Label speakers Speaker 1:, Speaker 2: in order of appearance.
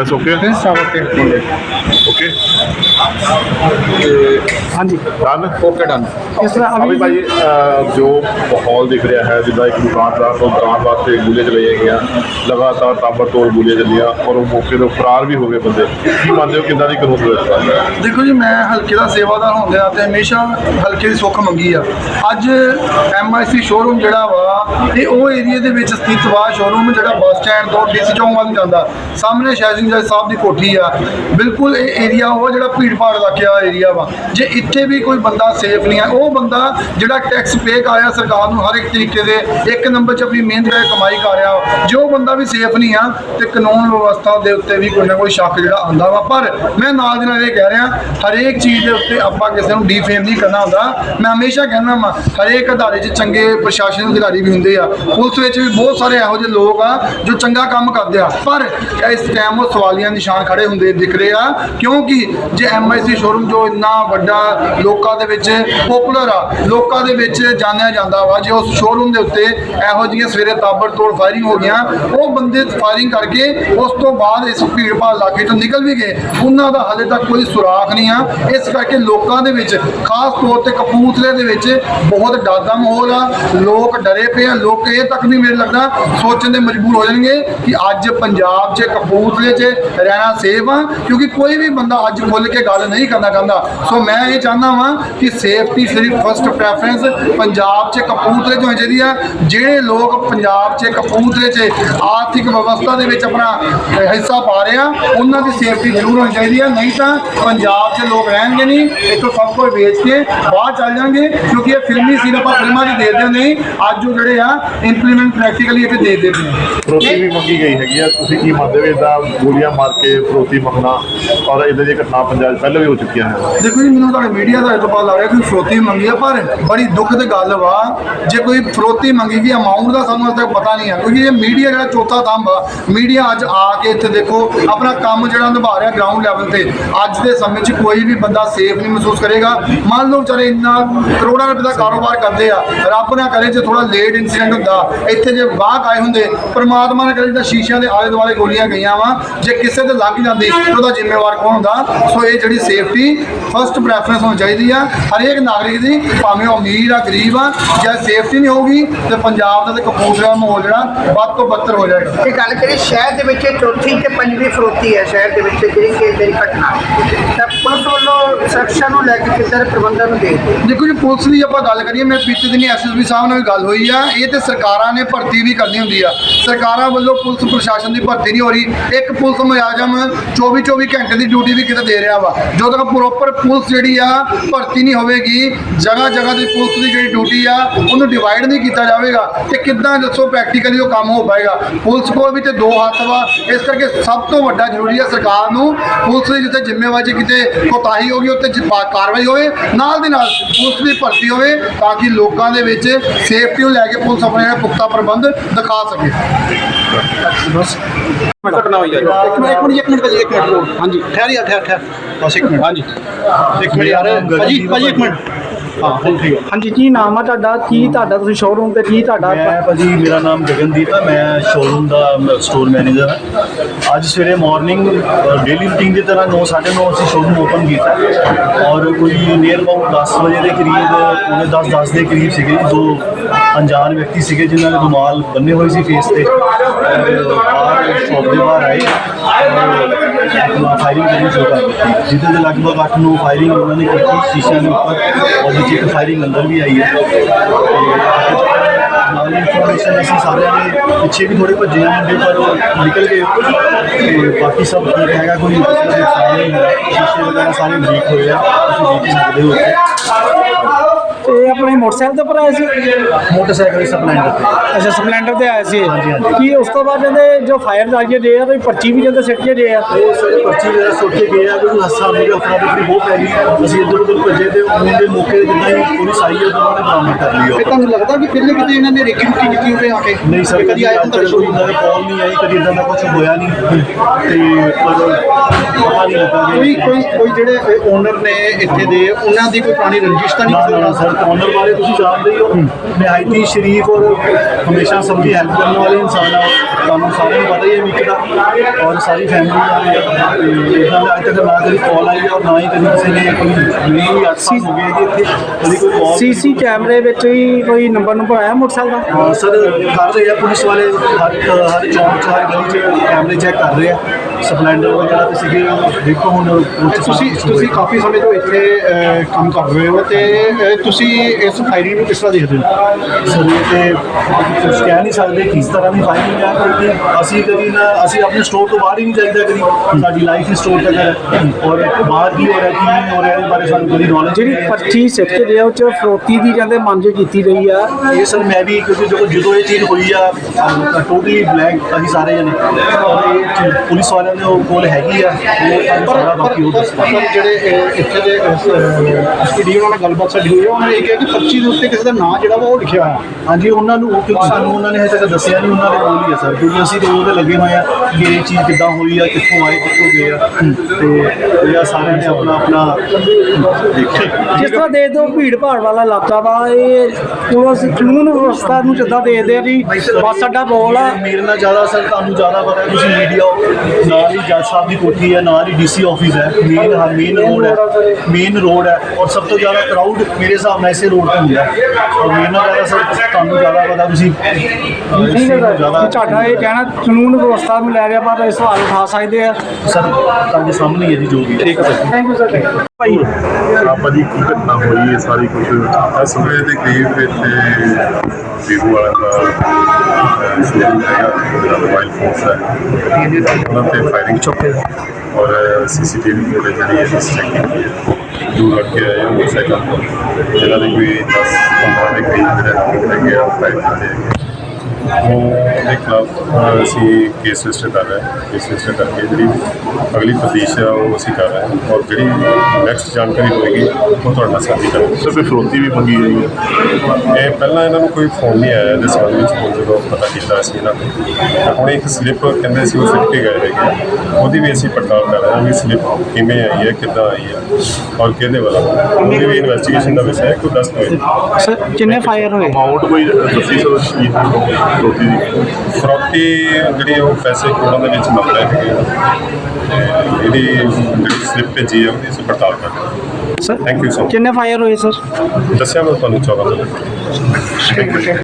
Speaker 1: It's
Speaker 2: okay ਇਸ
Speaker 1: ਸਾਬਤ
Speaker 2: okay. ਹਾਂਜੀ। ਡਨ ਓਕੇ
Speaker 1: ਡਨ
Speaker 2: ਇਸ
Speaker 1: ਤਰ੍ਹਾਂ ਅਭੀ ਭਾਈ ਜੋ ਮਾਹੌਲ ਦਿਖ ਰਿਹਾ ਹੈ ਜਿੱਦਾਂ ਇੱਕ ਦੁਕਾਨਦਾਰ ਤੋਂ ਦੁਕਾਨ ਵਾਸਤੇ ਗੋਲੇ ਚਲਾਏ ਗਿਆ ਲਗਾਤਾਰ ਤਾਬੜਤੋੜ ਗੋਲੀਆਂ ਚੱਲੀਆਂ ਔਰ ਉਹ ਮੌਕੇ ਤੋਂ ਫਰਾਰ ਵੀ ਹੋ ਗਏ ਬੰਦੇ। ਕੀ ਮੰਨਦੇ ਹੋ ਕਿਦਾਂ ਦੀ ਕਾਨੂੰਨ ਵਿਵਸਥਾ
Speaker 3: ਦੇਖੋ ਜੀ ਮੈਂ ਹਲਕੇ ਦਾ ਸੇਵਾਦਾਰ ਹੁੰਦਿਆਂ ਤੇ ਹਮੇਸ਼ਾ ਹਲਕੇ ਦੀ ਸੁੱਖ ਮੰਗੀ ਆ। ਅੱਜ ਐਮ ਆਈ ਸੀ ਸ਼ੋਰੂਮ ਜਿਹੜਾ ਵਾ ਇਹ ਉਹ ਏਰੀਆ ਦੇ ਵਿੱਚ ਸਥਿਤ ਵਾ ਸ਼ੋਰੂਮ ਜਿਹੜਾ ਬੱਸ ਸਟੈਂਡ ਤੋਂ ਡੀਸੀ ਚੌਂਕ ਵੱਲ ਜਾਂਦਾ। ਸਾਹਮਣੇ ਸ਼ੈਜਿੰਗ ਜੱਜ ਸਾਹਿਬ ਦੀ ਕੋਠੀ ਆ। ਬਿਲਕੁਲ ਇਹ ਏਰੀਆ ਉਹ ਜਿਹੜਾ ਭੀੜ ਭਾੜ ਇਲਾਕੇ ਏਰੀਆ ਵਾ। ਜੇ ਇੱਥੇ ਵੀ ਕੋਈ ਬੰਦਾ ਸੇਫ ਨਹੀਂ ਆ, ਉਹ ਬੰਦਾ ਜਿਹੜਾ ਟੈਕਸ ਪੇ ਕਰ ਰਿਹਾ ਸਰਕਾਰ ਨੂੰ ਹਰ ਇੱਕ ਤਰੀਕੇ ਦੇ, ਇੱਕ ਨੰਬਰ 'ਚ ਆਪਣੀ ਮਿਹਨਤ ਕਰਕੇ ਕਮਾਈ ਕਰ ਰਿਹਾ ਵਾ। ਜੋ ਬੰਦਾ ਵੀ ਸੇਫ ਨਹੀਂ ਆ ਤੇ ਕਾਨੂੰਨ ਵਿਵਸਥਾ ਦੇ ਉੱਤੇ ਵੀ ਕੋਈ ਨਾ ਕੋਈ ਸ਼ੱਕ ਜਿਹੜਾ ਆਉਂਦਾ ਵਾ। ਪਰ ਮੈਂ ਨਾਲ ਦੀ ਨਾਲ ਇਹ ਕਹਿ ਰਿਹਾ, ਹਰੇਕ ਚੀਜ਼ ਦੇ ਉੱਤੇ ਆਪਾਂ ਕਿਸੇ ਨੂੰ ਡੀਫੇਮ ਨਹੀਂ ਕਰਨਾ ਹੁੰਦਾ। ਮੈਂ ਹਮੇਸ਼ਾ ਕਹਿੰਦਾ ਵਾਂ, ਹਰੇਕ ਅਦਾਰੇ 'ਚ ਚੰਗੇ ਪ੍ਰਸ਼ਾਸਨ ਅਧਿਕਾਰੀ ਵੀ ਹੁੰਦੇ ਆ। ਪੁਲਿਸ ਵਿੱਚ ਵੀ ਬਹੁਤ ਸਾਰੇ ਇਹੋ ਜਿਹੇ ਲੋਕ ਆ ਜੋ ਚੰਗਾ ਕੰਮ ਕਰਦੇ ਆ। ਪਰ ਇਸ ਟਾਈਮ ਉਹ ਸਵਾਲੀਆ ਨਿਸ਼ਾਨ ਖੜੇ ਹੁੰਦੇ ਦਿਖ ਰਹੇ ਆ। ਕਿਉਂਕਿ ਜੇ ਐਮਆਈਸੀ ਸ਼ੋਰੂਮ ਜੋ ਇੰਨਾ ਵੱਡਾ ਲੋਕਾਂ ਦੇ ਵਿੱਚ ਪਪੂਲਰ ਆ, ਲੋਕਾਂ ਦੇ ਵਿੱਚ ਜਾਣਿਆ ਜਾਂਦਾ ਵਾ, ਜੇ ਉਸ ਸ਼ੋਰੂਮ ਦੇ ਉੱਤੇ ਇਹੋ ਜਿਹੀਆਂ ਸਵੇਰੇ ਤਾਬੜ ਤੋੜ ਫਾਇਰਿੰਗ ਹੋ ਗਈਆਂ, ਉਹ ਬੰਦੇ ਫਾਇਰਿੰਗ ਕਰਕੇ ਉਸ ਤੋਂ ਬਾਅਦ ਇਸ ਭੀੜ ਭਾੜ ਇਲਾਕੇ ਤੋਂ ਨਿਕਲ ਵੀ ਗਏ। ਉਹਨਾਂ ਦਾ ਹਾਲੇ ਤੱਕ ਕੋਈ ਸੁਰਾਖ ਨਹੀਂ ਆ। ਇਸ ਕਰਕੇ ਲੋਕਾਂ ਦੇ ਵਿੱਚ, ਖਾਸ ਤੌਰ ਤੇ ਕਪੂਰਥਲੇ ਦੇ ਵਿੱਚ ਬਹੁਤ ਡਰ ਦਾ ਮਾਹੌਲ ਆ। ਲੋਕ ਡਰੇ ਪਏ ਆ। ਲੋਕ ਇਹ ਤੱਕ ਵੀ ਮੇਰੇ ਲੱਗਦਾ, ਸੋਚਣ ਦੇ ਮਜਬੂਰ ਹੋ ਜਾਣਗੇ ਕਿ ਅੱਜ ਪੰਜਾਬ 'ਚ ਕਪੂਰਥਲੇ 'ਚ ਰਹਿਣਾ ਸੇਫ ਆ, ਕਿਉਂਕਿ ਕੋਈ ਵੀ ਬੰਦਾ ਅੱਜ ਖੁੱਲ ਕੇ ਗੱਲ ਨਹੀਂ ਕਰਨਾ ਚਾਹੁੰਦਾ। ਸੋ ਮੈਂ ਇਹ ਚਾਹੁੰਦਾ ਵਾਂ ਕਿ ਸੇਫਟੀ ਸਿਰਫ ਫਸਟ ਪ੍ਰੈਫਰੈਂਸ ਪੰਜਾਬ 'ਚ ਕਪੂਰਥਲੇ 'ਚ ਹੋਣੀ ਚਾਹੀਦੀ ਆ। ਜਿਹੜੇ ਲੋਕ ਪੰਜਾਬ 'ਚ ਕਪੂਰਥਲੇ 'ਚ ਆਰਥਿਕ ਵਿਵਸਥਾ ਦੇ ਵਿੱਚ ਆਪਣਾ ਹਿੱਸਾ ਪਾ ਰਹੇ ਆ, ਉਹਨਾਂ ਦੀ ਸੇਫਟੀ ਜ਼ਰੂਰ ਹੋਣੀ ਚਾਹੀਦੀ ਆ। ਨਹੀਂ ਤਾਂ ਪੰਜਾਬ 'ਚ ਲੋਕ ਰਹਿਣਗੇ ਨਹੀਂ, ਇੱਥੋਂ ਸਭ ਕੁਝ ਵੇਚ ਕੇ ਬਾਹਰ ਚੱਲ ਜਾਣਗੇ, ਕਿਉਂਕਿ ਇਹ ਫਿਲਮੀ ਸੀਨ ਆਪਾਂ ਫਿਲਮਾਂ 'ਚ ਦੇਖਦੇ ਨਹੀਂ ਅੱਜ ਉਹ ਜਿਹੜੇ ਆ ਇੰਪਲੀਮੈਂਟ ਪ੍ਰੈਕਟੀਕਲੀ ਇੱਥੇ ਦੇ ਦਿੰਦੇ ਆ।
Speaker 1: ਫਰੋਤੀ ਵੀ ਮੰਗੀ ਗਈ ਹੈਗੀ ਆ, ਤੁਸੀਂ ਕੀ ਮੰਨਦੇ ਹੋ? ਇਦਾਂ ਗੋਲੀਆਂ ਮਾਰ ਕੇ ਫਰੋਤੀ ਮੰਗਣਾ ਔਰ ਇਦਾਂ ਦੀਆਂ ਘਟਨਾ ਪੰਜਾਬ 'ਚ ਪਹਿਲਾਂ ਵੀ ਹੋ ਚੁੱਕੀਆਂ ਹਨ
Speaker 3: ਦੇਖੋ ਜੀ, ਮੈਨੂੰ ਤੁਹਾਡੇ ਮੀਡੀਆ ਦਾ ਇਹ ਲੱਗ ਰਿਹਾ ਕਿ ਫਰੋਤੀ ਮੰਗੀ ਆ, ਪਰ ਬੜੀ ਦੁੱਖ ਦੀ ਗੱਲ ਵਾ, ਜੇ ਕੋਈ ਫਰੋਤੀ ਮੰਗੀ ਗਈ ਅਮਾਉਂਟ ਦਾ ਸਾਨੂੰ ਅਜੇ ਤੱਕ ਪਤਾ ਨਹੀਂ ਆ, ਕਿਉਂਕਿ ਇਹ ਮੀਡੀਆ ਜਿਹੜਾ ਚੌਥਾ ਥੰਬ ਆ ਮੀਡੀਆ ਅੱਜ ਆ ਕੇ ਇੱਥੇ ਦੇਖੋ, ਆਪਣਾ ਕੰਮ ਜਿਹੜਾ ਨਿਭਾ ਰਿਹਾ ਗਰਾਊਂਡ ਲੈਵਲ ਤੇ। ਅੱਜ ਦੇ ਸਮੇਂ 'ਚ ਕੋਈ ਵੀ ਬੰਦਾ ਸੇਫ ਨਹੀਂ ਮਹਿਸੂਸ ਕਰੇਗਾ। ਮੰਨ ਲਓ ਵਿਚਾਰੇ ਇੰਨਾ ਕਰੋੜਾਂ ਰੁਪਏ ਦਾ ਕਾਰੋਬਾਰ ਕਰਦੇ ਆ, ਰੱਬ ਨਾ ਕਰੇ ਜੇ ਥੋੜਾ ਲੇਟ ਇਨਸੀਡੈਂਟ ਹੁੰਦਾ। ਇੱਥੇ ਜੇ ਬਾਹਰ ਆਏ ਹੁੰਦੇ, ਪ੍ਰਮਾਤਮਾ ਨੇ ਕਰੇ ਤਾਂ ਸ਼ੀਸ਼ਿਆਂ ਦੇ ਆਲੇ ਦੁਆਲੇ ਗੋਲੀਆਂ ਗਈਆਂ ਵਾ ਜੇ ਕਿਸੇ ਤੇ ਲੱਗ ਜਾਂਦੀ, ਉਹਦਾ ਜ਼ਿੰਮੇਵਾਰ ਕੌਣ ਹੁੰਦਾ? ਸੋ ਇਹ ਜਿਹੜੀ ਸੇਫਟੀ ਫਸਟ ਪ੍ਰੈਫਰੈਂਸ ਹੋਣੀ ਚਾਹੀਦੀ ਆ। ਹਰੇਕ ਨਾਗਰਿਕ ਦੀ ਭਾਵੇਂ ਉਹ ਅਮੀਰ ਆ, ਗਰੀਬ ਆ, ਜੇ ਸੇਫਟੀ ਨਹੀਂ ਹੋਊਗੀ, ਤੇ ਪੰਜਾਬ ਦਾ ਤੇ ਕਪੂਰਥਲੇ ਮਾਹੌਲ ਜਿਹੜਾ ਵੱਧ ਤੋਂ ਬੱਤਰ ਹੋ ਜਾਏਗਾ।
Speaker 4: ਇਹ ਗੱਲ ਕਰੀ ਸ਼ਹਿਰ ਦੇ ਵਿੱਚ ਇਹ ਚੌਥੀ ਤੇ ਪੰਜਵੀਂ ਫਰੋਤੀ ਹੈ, ਸ਼ਹਿਰ ਦੇ ਵਿੱਚ ਜਿਹੜੀ ਕਿ ਮੇਰੀ ਘਟਨਾ। ਸੁਰੱਖਿਆ ਨੂੰ ਲੈ ਕੇ ਕਿੱਦਾਂ ਦੇ ਪ੍ਰਬੰਧਨ ਨੂੰ ਦੇਖਦੇ ਹੋ?
Speaker 3: ਦੇਖੋ ਜੀ, ਪੁਲਿਸ ਦੀ ਆਪਾਂ ਗੱਲ ਕਰੀਏ, ਮੈਂ ਪਿਛਲੇ ਦਿਨੀ ਐਸਐਸਪੀ ਸਾਹਿਬ ਨਾਲ ਵੀ ਗੱਲ ਹੋਈ ਆ। ਇਹ ਤੇ ਸਰਕਾਰਾਂ ਨੇ ਭਰਤੀ ਵੀ ਕਰਨੀ ਹੁੰਦੀ ਆ। ਸਰਕਾਰਾਂ ਵੱਲੋਂ ਪੁਲਿਸ ਪ੍ਰਸ਼ਾਸਨ ਦੀ ਭਰਤੀ ਨਹੀਂ ਹੋ ਰਹੀ। ਇੱਕ ਪੁਲਿਸ ਮੁਲਾਜ਼ਮ 24 24 ਘੰਟੇ ਦੀ ਡਿਊਟੀ ਵੀ ਕਿਤੇ ਦੇ ਰਿਹਾ ਵਾ। ਜਦੋਂ ਤੱਕ ਪ੍ਰੋਪਰ ਪੁਲਿਸ ਜਿਹੜੀ ਆ, ਭਰਤੀ ਨਹੀਂ ਹੋਵੇਗੀ ਜਗ੍ਹਾ ਜਗ੍ਹਾ ਦੀ ਪੁਲਿਸ ਦੀ ਜਿਹੜੀ ਡਿਊਟੀ ਆ, ਉਹਨੂੰ ਡਿਵਾਈਡ ਨਹੀਂ ਕੀਤਾ ਜਾਵੇਗਾ। ਤੇ ਕਿੱਦਾਂ ਦੱਸੋ ਪ੍ਰੈਕਟੀਕਲੀ ਉਹ ਕੰਮ ਹੋ ਪਾਏਗਾ? ਪੁਲਿਸ ਕੋਲ ਵੀ ਤੇ ਦੋ ਹੱਥ ਵਾ। ਇਸ ਕਰਕੇ ਸਭ ਤੋਂ ਵੱਡਾ ਜ਼ਰੂਰੀ ਆ ਸਰਕਾਰ ਨੂੰ ਪੁਲਿਸ ਦੀ ਜਿੱਥੇ ਜ਼ਿੰਮੇਵਾਰੀ, ਕਿਤੇ ਕੋਤਾਹੀ ਹੋ ਗਈ, ਉੱਥੇ ਪਾ- ਕਾਰਵਾਈ ਹੋਵੇ ਨਾਲ ਦੀ ਨਾਲ ਪੁਲਿਸ ਦੀ ਭਰਤੀ ਹੋਵੇ ਤਾਂ ਕਿ ਲੋਕਾਂ ਦੇ ਵਿੱਚ ਸੇਫਟੀ ਨੂੰ ਲੈ ਕੇ ਪੁਲਿਸ ਆਪਣੇ ਜਿਹੜਾ ਪੁਖਤਾ ਪ੍ਰਬੰਧ ਦਿਖਾ ਸਕੇ।
Speaker 2: ਘਟਨਾ ਹੋਈ ਹੈ
Speaker 4: ਇੱਕ ਮਿੰਟ ਇੱਕ ਮਿੰਟ ਇੱਕ ਮਿੰਟ ਭਾਜੀ ਇੱਕ ਮਿੰਟ ਹਾਂਜੀ। ਠਹਿਰ ਯਾਰ ਠਹਿਰ ਠਹਿਰ। ਬਸ ਇੱਕ ਮਿੰਟ।
Speaker 2: ਹਾਂਜੀ।
Speaker 4: ਇੱਕ ਮਿੰਟ ਯਾਰ ਭਾਜੀ ਭਾਜੀ ਇੱਕ ਮਿੰਟ। ਹਾਂ ਹੁਣ ਠੀਕ ਹੈ
Speaker 2: ਹਾਂਜੀ ਕੀ ਨਾਮ ਆ ਤੁਹਾਡਾ? ਕੀ ਤੁਹਾਡਾ ਤੁਸੀਂ ਸ਼ੋਰੂਮ ਤੇ ਕੀ ਤੁਹਾਡਾ?
Speaker 5: ਮੈਂ ਭਾਜੀ ਮੇਰਾ ਨਾਮ ਗਗਨਦੀਪ ਹੈ ਮੈਂ ਸ਼ੋਰੂਮ ਦਾ ਸਟੋਰ ਮੈਨੇਜਰ ਹਾਂ ਅੱਜ ਸਵੇਰੇ ਮਾਰਨਿੰਗ ਡੇਲੀ ਰੂਟੀਨ ਦੀ ਤਰ੍ਹਾਂ 9:30 ਅਸੀਂ ਸ਼ੋਰੂਮ ਓਪਨ ਕੀਤਾ। ਔਰ ਕੋਈ ਨੀਅਰ ਅਬਾਊਟ 10 ਵਜੇ ਦੇ ਕਰੀਬ ਉਹਨੇ 10 10 ਦੇ ਕਰੀਬ ਸੀਗੇ ਦੋ ਅਣਜਾਣ ਵਿਅਕਤੀ ਸੀਗੇ ਜਿਨ੍ਹਾਂ ਨੇ ਰੁਮਾਲ ਬੰਨੇ ਹੋਏ ਸੀ ਫੇਸ ਤੇ। ਬਾਹਰ ਸ਼ੌਪ ਦੇ ਬਾਹਰ ਆਏ। ਫਾਇਰਿੰਗ ਕਰਨੀ ਸ਼ੁਰੂ ਕਰ ਦਿੱਤੀ ਜਿਹਦੇ ਦੇ ਲਗਭਗ 8-9 ਫਾਇਰਿੰਗ ਉਹਨਾਂ ਨੇ ਕੀਤੀ ਸ਼ੀਸ਼ਿਆਂ ਦੇ ਉੱਪਰ ਉਹਦੇ ਵਿੱਚ ਇੱਕ ਫਾਇਰਿੰਗ ਅੰਦਰ ਵੀ ਆਈ ਹੈ। ਨਾਲ ਇਨਫੋਰਮੇਸ਼ਨ ਅਸੀਂ ਸਾਰਿਆਂ ਨੇ ਪਿੱਛੇ ਵੀ ਥੋੜੇ ਭੱਜੇ ਆ ਮੁੰਡੇ, ਪਰ ਉਹ ਨਿਕਲ ਗਏ। ਤੇ ਬਾਕੀ ਸਭ ਠੀਕ ਹੈਗਾ, ਕੋਈ ਨੁਕਸਾਨ ਨਹੀਂ ਹੋਇਆ ਸ਼ੀਸ਼ੇ ਵਗੈਰਾ ਸਾਰੇ ਬ੍ਰੇਕ ਹੋਏ ਆ। ਤੁਸੀਂ ਦੇਖ ਸਕਦੇ ਹੋ।
Speaker 2: ਤੇ ਆਪਣੇ ਮੋਟਰਸਾਈਕਲ ਦੇ ਉੱਪਰ ਆਏ ਸੀ?
Speaker 5: ਮੋਟਰਸਾਈਕਲ ਸਪਲੈਂਡਰ ਤੇ।
Speaker 2: ਅੱਛਾ ਸਪਲੈਂਡਰ ਤੇ ਆਏ ਸੀ।
Speaker 5: ਹਾਂਜੀ, ਹਾਂਜੀ।
Speaker 2: ਕੀ ਉਸ ਤੋਂ ਬਾਅਦ ਕਹਿੰਦੇ ਜੋ ਫਾਇਰ ਲਾਈਏ ਦੇ ਆ ਕੋਈ ਪਰਚੀ ਵੀ ਜਾਂਦੇ ਸਿੱਟ ਕੇ ਦੇ ਆ?
Speaker 5: ਇਹ ਸਾਰੇ ਪਰਚੀ ਵਗੈਰਾ ਸੁੱਟ ਕੇ ਗਏ ਆ ਕਿਉਂਕਿ ਹੱਸਾ ਮੇਰੇ ਅਫਰਾ ਬਹੁਤ ਪੈ ਗਈ ਅਸੀਂ ਇੱਧਰ ਉੱਧਰ ਭੱਜੇ ਤੇ ਉਹਦੇ ਮੌਕੇ ਤੇ ਜਿੱਦਾਂ ਹੀ ਪੁਲਿਸ ਆਈ ਤਾਂ ਉਹਨੇ ਬਰਾਮਦ ਕਰ ਲਈ ਉਹ।
Speaker 4: ਤੁਹਾਨੂੰ ਲੱਗਦਾ ਕਿ ਪਹਿਲੇ ਕਿਤੇ ਇਹਨਾਂ ਨੇ ਰੇਕੀ ਰੁਕੀ ਕੀਤੀ ਹੋਵੇ ਆ ਕੇ?
Speaker 5: ਨਹੀਂ ਸਰ
Speaker 4: ਕਦੀ ਆਇਆ
Speaker 5: ਤੱਕ ਕੋਈ ਇਦਾਂ ਦਾ ਕਾਲ ਨਹੀਂ ਆਈ ਕਦੀ ਇਦਾਂ ਦਾ ਕੁਝ ਹੋਇਆ ਨਹੀਂ। ਤੇ ਪਰ
Speaker 4: ਕੋਈ ਕੋਈ ਜਿਹੜੇ ਓਨਰ ਨੇ ਇੱਥੇ ਦੇ ਉਹਨਾਂ ਦੀ ਕੋਈ ਪੁਰਾਣੀ ਰੰਜਿਸ਼ ਤਾਂ
Speaker 5: ਨਾ
Speaker 4: ਨਹੀਂ
Speaker 5: ਨਾ ਸਰ ਓਨਰ ਬਾਰੇ ਤੁਸੀਂ ਜਾਣਦੇ ਹੀ ਹੋ। ਨਿਹਾਇਤੀ ਸ਼ਰੀਫ ਔਰ ਹਮੇਸ਼ਾ ਸਭ ਦੀ ਹੈਲਪ ਕਰਨ ਵਾਲੇ ਇਨਸਾਨ ਆ। ਤੁਹਾਨੂੰ ਸਾਰਿਆਂ ਨੂੰ ਪਤਾ ਹੀ ਹੈ ਵਿਕ ਦਾ ਔਰ ਸਾਰੀ ਫੈਮਿਲੀ ਦਾ ਇਦਾਂ ਦਾ ਅੱਜ ਤੱਕ ਨਾ ਕਦੀ ਕਾਲ ਆਈ ਔਰ ਨਾ ਹੀ ਕਦੀ ਕਿਸੇ ਨੇ ਕੋਈ 8 ਸਾਲ ਹੋ ਗਏ ਜੀ ਇੱਥੇ। ਕੋਈ ਕਾਲ
Speaker 2: ਸੀਸੀ ਕੈਮਰੇ ਵਿੱਚ ਵੀ ਕੋਈ ਨੰਬਰ ਨੰਬਰ ਆਇਆ ਮੋਟਰਸਾਈਕਲ ਦਾ?
Speaker 5: ਹਾਂ ਸਰ ਕਰ ਰਹੇ ਆ ਪੁਲਿਸ ਵਾਲੇ। ਹਰ ਹਰ ਚੌਂਕ 'ਚ ਹਰ ਗਲੀ 'ਚ ਕੈਮਰੇ ਚੈੱਕ ਕਰ ਰਹੇ ਆ। ਸਪਲੈਂਡਰ ਵਗੈਰਾ ਤੇ ਸੀਗੇ ਦੇਖੋ ਹੁਣ ਉਹ 'ਚ
Speaker 6: ਤੁਸੀਂ
Speaker 5: ਸਾਰਾ ਕੁਛ
Speaker 6: ਤੁਸੀਂ
Speaker 5: ਹੋਏਗਾ।
Speaker 6: ਕਾਫੀ ਸਮੇਂ ਤੋਂ ਇੱਥੇ ਅਹ, ਕੰਮ ਕਰ ਰਹੇ ਹੋ ਤੇ ਅਹ, ਤੁਸੀਂ ਇਸ ਫਾਇਰਿੰਗ ਨੂੰ ਕਿਸ ਤਰ੍ਹਾਂ ਦੇਖਦੇ ਹੋ?
Speaker 5: ਸਰ ਇਹ ਤੇ ਕੁਝ ਕਹਿ ਨਹੀਂ ਸਕਦੇ ਕਿਸ ਤਰ੍ਹਾਂ ਦੀ ਫਾਈਲਿੰਗ ਹੈ। ਕਿਉਂਕਿ ਅਸੀਂ ਕਦੀ ਨਾ ਅਸੀਂ ਆਪਣੇ ਸਟੋਰ ਤੋਂ ਬਾਹਰ ਹੀ ਨਹੀਂ ਜਾਈਦਾ ਕਦੀ। ਸਾਡੀ ਲਾਈਫ ਹੀ ਸਟੋਰ ਤੱਕ ਹੈ ਔਰ ਬਾਹਰ ਕੀ ਹੋ ਰਿਹਾ ਕੀ ਨਹੀਂ ਹੋ ਰਿਹਾ ਇਹਦੇ ਬਾਰੇ ਸਾਨੂੰ ਕਦੀ ਨੌਲੇਜ
Speaker 2: ਜਿਹੜੀ ਪਰਚੀ ਸਿੱਟ ਕੇ ਲਿਆ ਉਹ ਚ ਫਰੋਤੀ ਦੀ ਕਹਿੰਦੇ ਮੰਜ ਕੀਤੀ ਗਈ ਆ।
Speaker 5: ਇਹ ਸਰ ਮੈਂ ਵੀ ਕਿਉਂਕਿ ਜਦੋਂ ਜਦੋਂ ਇਹ ਚੀਜ਼ ਹੋਈ ਆ ਟੋਟਲੀ ਬਲੈਂਕ ਅਸੀਂ ਸਾਰੇ ਜਣੇ। ਔਰ ਇਹ ਚੀਜ਼ ਪੁਲਿਸ ਵਾਲਿਆਂ ਦੇ ਉਹ ਕੋਲ ਹੈਗੀ ਆ ਉਹ ਤੁਹਾਨੂੰ
Speaker 6: ਪਰ
Speaker 5: ਸਾਰਾ
Speaker 6: ਪਰ
Speaker 5: ਬਾਕੀ ਉਹ
Speaker 6: ਪਰ-
Speaker 5: ਦੱਸਣਾ
Speaker 6: ਪਰ ਜਿਹੜੇ ਅਹ, ਇੱਥੇ ਦੇ ਸਟੂਡੀਓ ਨਾਲ ਗੱਲਬਾਤ ਸਾਡੀ ਹੋਈ ਹੈ ਉਹਨਾਂ ਨੇ ਇਹ ਕਿਹਾ ਕਿ ਪਰਚੀ ਦੇ ਉੱਤੇ ਕਿਸੇ ਦਾ ਨਾਂ ਜਿਹੜਾ ਵਾ ਉਹ ਲਿਖਿਆ ਹੋਇਆ।
Speaker 5: ਹਾਂਜੀ ਉਹਨਾਂ ਨੂੰ ਉਹ ਕਿਉਂਕਿ ਸਾਨੂੰ ਉਹਨਾਂ ਨੇ ਹਜੇ ਤੱਕ ਦੱਸਿਆ ਨਹੀਂ ਉਹਨਾਂ ਦੇ ਕੋਲ ਹੀ ਹੈ ਸਰ ਕਿਉਂਕਿ ਅਸੀਂ ਤਾਂ ਉਹਦੇ ਲੱਗੇ ਹੋਏ ਆ ਕਿ ਇਹ ਚੀਜ਼ ਕਿੱਦਾਂ ਹੋਈ ਆ ਕਿੱਥੋਂ ਆਏ ਕਿੱਥੋਂ ਗਏ ਆ। ਤੇ ਇਹ ਸਾਰਿਆਂ ਨੇ ਆਪਣਾ ਆਪਣਾ ਦੇਖਿਆ।
Speaker 2: ਜਿਸ ਤਰ੍ਹਾਂ ਦੇ ਦੋ ਭੀੜ ਭਾੜ ਵਾਲਾ ਇਲਾਕਾ ਵਾ ਇਹ ਪੁਲਿਸ ਕਾਨੂੰਨ ਵਿਵਸਥਾ ਨੂੰ ਜਿੱਦਾਂ ਦੇਖਦੇ ਆ ਜੀ ਬੱਸ ਅੱਡਾ ਰੋਲ ਆ।
Speaker 5: ਮੇਰੇ ਨਾਲ ਜ਼ਿਆਦਾ ਸਰ ਤੁਹਾਨੂੰ ਜ਼ਿਆਦਾ ਪਤਾ ਤੁਸੀਂ ਮੀਡੀਆ ਨਾਲ ਹੀ ਜੱਜ ਸਾਹਿਬ ਦੀ ਕੋਠੀ ਹੈ ਨਾਲ ਹੀ ਡੀਸੀ ਆਫਿਸ ਹੈ। ਮੇਨ ਹਾਂ ਮੇਨ ਰੋਡ ਹੈ। ਮੇਨ ਰੋਡ ਹੈ ਔਰ ਸਭ ਤੋਂ ਜ਼ਿਆਦਾ ਕਰਾਊਡ ਮੇਰੇ ਹਿਸਾਬ ਨਾਲ ਇਸੇ ਰੋਡ ਤੇ ਹੁੰਦਾ ਹੈ। ਔਰ ਮੇਰੇ ਨਾਲ ਜ਼ਿਆਦਾ ਸਰ ਤੁਹਾਨੂੰ ਜ਼ਿਆਦਾ ਪਤਾ ਤੁਸੀਂ
Speaker 2: ਠੀਕ ਹੈ ਸਰ ਤੁਹਾਡਾ ਇਹ ਕਹਿਣਾ ਕਾਨੂੰਨ ਵਿਵਸਥਾ ਨੂੰ ਲੈ ਰਿਹਾ ਪਰ ਇਹ ਸਵਾਲ ਉਠਾ ਸਕਦੇ ਆ।
Speaker 5: ਸਰ ਤੁਹਾਡੇ ਸਾਹਮਣੇ ਹੀ ਹੈ ਜੀ ਜੋ ਵੀ। ਠੀਕ ਹੈ
Speaker 2: ਥੈਂਕ ਯੂ ਸਰ ਭਾਈ।
Speaker 1: ਆਪਾਂ ਜੀ ਕੀ ਘਟਨਾ ਹੋਈ ਹੈ ਸਾਰੀ ਕੁਝ? ਦਸ ਵਜੇ ਦੇ ਕਰੀਬ ਇੱਥੇ ਵੀਵੋ ਵਾਲਾ ਦਾ ਸ਼ੋਰੂਮ ਹੈਗਾ ਜਿਹੜਾ ਮੋਬਾਈਲ ਫੋਨਸ ਹੈ। ਉਹਨਾਂ ਤੇ ਫਾਇਰਿੰਗ ਚੁੱਕੇ ਔਰ ਸੀਸੀਟੀਵੀ ਫੁਟੇਜ ਜਿਹੜੀ ਹੈ ਇਸ ਚੈੱਕ ਕੀਤੀ ਹੈ। ਦੂਰ ਰੱਖ ਕੇ ਆਏ ਮੋਟਰਸਾਈਕਲ ਜਿਹਨਾਂ ਦੇ ਕੋਈ 10 15 ਦੇ ਕਰੀਬ ਜਿਹੜੇ ਹੈਗੇ ਆ ਫਾਇਰ ਕਰਦੇ ਹੈਗੇ ਉਹਦੇ ਖਿਲਾਫ ਅਸੀਂ ਕੇਸ ਰਜਿਸਟਰ ਕਰ ਰਹੇ ਹਾਂ। ਕੇਸ ਰਜਿਸਟਰ ਕਰਕੇ ਜਿਹੜੀ ਅਗਲੀ ਤਫਤੀਸ਼ ਹੈ ਉਹ ਅਸੀਂ ਕਰ ਰਹੇ ਹਾਂ। ਔਰ ਜਿਹੜੀ ਨੈਕਸਟ ਜਾਣਕਾਰੀ ਹੋਏਗੀ ਉਹ ਤੁਹਾਡੇ ਨਾਲ ਸਾਂਝੀ ਕਰਾਂਗੇ। ਸਰ ਕੋਈ ਫਰੋਤੀ ਵੀ ਮੰਗੀ ਗਈ ਹੈ? ਇਹ ਪਹਿਲਾਂ ਇਹਨਾਂ ਨੂੰ ਕੋਈ ਫੋਨ ਨਹੀਂ ਆਇਆ ਜਿਸ ਸੰਬੰਧ ਵਿੱਚ ਹੁਣ ਜਦੋਂ ਪਤਾ ਕੀਤਾ ਸੀ ਇਹਨਾਂ ਨੇ। ਹੁਣ ਇੱਕ ਸਲਿੱਪ ਕਹਿੰਦੇ ਸੀ ਉਹ ਸਿੱਟ ਕੇ ਗਏ ਹੈਗੇ ਉਹਦੀ ਵੀ ਅਸੀਂ ਪੜਤਾਲ ਕਰ ਰਹੇ ਹਾਂ ਵੀ ਸਲਿੱਪ ਕਿਵੇਂ ਆਈ ਹੈ ਕਿੱਦਾਂ ਆਈ ਹੈ ਔਰ ਕਿਹਦੇ ਵੱਲੋਂ। ਉਹਦੀ ਵੀ ਇਨਵੈਸਟੀਗੇਸ਼ਨ ਦਾ ਵਿਸ਼ਾ ਹੈ ਕੋਈ ਦੱਸ ਹੋਏ
Speaker 2: ਸਰ ਕਿੰਨੇ ਫਾਇਰ ਹੋਏ?
Speaker 1: ਅਮਾਉਂਟ ਕੋਈ ਦੱਸੀ ਸੋ ਚੀਜ਼ ਦੀ ਫਰੋਤੀ ਜਿਹੜੀ ਉਹ ਪੈਸੇ ਕਰੋੜਾਂ ਦੇ ਵਿੱਚ ਹੈਗੇ ਤੇ ਇਹਦੀ ਜਿਹੜੀ ਸਲਿੱਪ ਭੇਜੀ ਹੈ ਉਹਦੀ ਅਸੀਂ ਪੜਤਾਲ ਕਰ ਰਹੇ ਹਾਂ।
Speaker 2: ਸਰ
Speaker 1: ਥੈਂਕ ਯੂ ਸੋ
Speaker 2: ਕਿੰਨੇ ਫਾਇਰ ਹੋਏ ਸਰ
Speaker 1: ਦੱਸਿਆ ਮੈਂ ਤੁਹਾਨੂੰ 14 ਮਿੰਟ ਥੈਂਕ ਯੂ